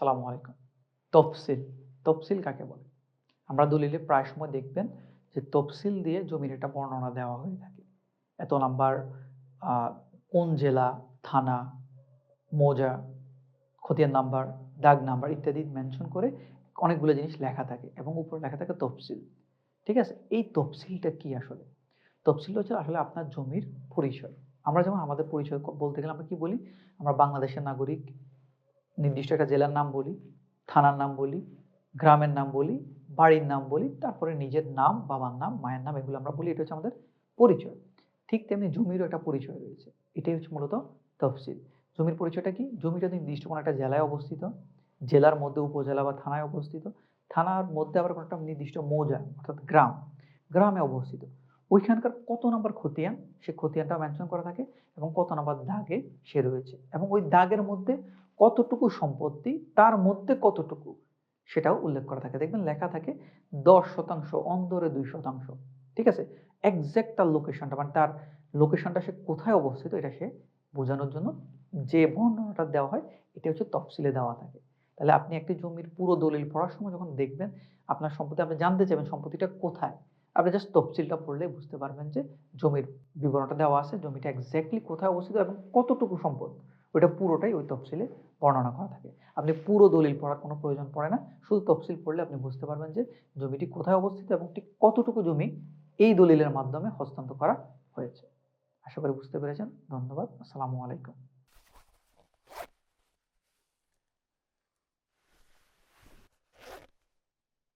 আসসালামু আলাইকুম। তফসিল। তফসিল কাকে বলে? আমরা দলিলে প্রায় সময় দেখবেন যে তফসিল দিয়ে জমির একটা বর্ণনা দেওয়া হয়ে থাকে। এত নাম্বার কোন জেলা, থানা, মোজা, খতিয়ান নাম্বার, দাগ নাম্বার ইত্যাদি মেনশন করে অনেকগুলো জিনিস লেখা থাকে এবং উপরে লেখা থাকে তফসিল। ঠিক আছে? এই তফসিলটা কি আসলে? তফসিল হচ্ছে আসলে আপনার জমির পরিচয়। আমরা যেমন আমাদের পরিচয় বলতে গেলে আমরা কি বলি? আমরা বাংলাদেশের নাগরিক নির্দিষ্ট একটা জেলার নাম বলি, থানার নাম বলি, গ্রামের নাম বলি, বাড়ির নাম বলি, তারপরে নিজের নাম, বাবার নাম, মায়ের নাম, এগুলো আমরা বলি, এটা হচ্ছে আমাদের পরিচয়। ঠিক তেমনি জমিরও একটা পরিচয় রয়েছে, এটাই হচ্ছে মূলত তফসিল। জমির পরিচয়টা কি? জমিটা নির্দিষ্ট কোনো একটা জেলায় অবস্থিত, জেলার মধ্যে উপজেলা বা থানায় অবস্থিত, থানার মধ্যে আবার কোনো একটা নির্দিষ্ট মৌজা অর্থাৎ গ্রাম, গ্রামে অবস্থিত। ওইখানকার কত নাম্বার খতিয়ান? সে খতিয়ানটা মেনশন করা থাকে এবং কত নাম্বার দাগে সে রয়েছে এবং ওই দাগের মধ্যে কতটুকু সম্পত্তি, তার মধ্যে কতটুকু সেটাও উল্লেখ করা থাকে। দেখবেন লেখা থাকে দশ শতাংশ, অন্দরে দুই শতাংশ। ঠিক আছে? একজ্যাক্ট তার লোকেশনটা মানে তার লোকেশনটা সে কোথায় অবস্থিত এটা সে বোঝানোর জন্য যে বর্ণনাটা দেওয়া হয়, এটা হচ্ছে তফসিলে দেওয়া থাকে। তাহলে আপনি একটি জমির পুরো দলিল পড়ার সময় যখন দেখবেন, আপনার সম্পত্তি, আপনি জানতে চাইবেন সম্পত্তিটা কোথায়। আপনি জাস্ট তফসিলটা পড়লে বুঝতে পারবেন যে জমির বিবরণটা দেওয়া আছে, জমিটা এক্স্যাক্টলি কোথায় অবস্থিত এবং কতটুকু সম্পদ, ওইটা পুরোটাই ওই তফসিলে বর্ণনা করা থাকে। আপনি পুরো দলিল পড়ার কোনো প্রয়োজন পড়ে না, শুধু তফসিল পড়লে আপনি বুঝতে পারবেন যে জমিটি কোথায় অবস্থিত এবং ঠিক কতটুকু জমি এই দলিলের মাধ্যমে হস্তান্তর করা হয়েছে। আশা করি বুঝতে পেরেছেন, ধন্যবাদ, আসসালামু আলাইকুম।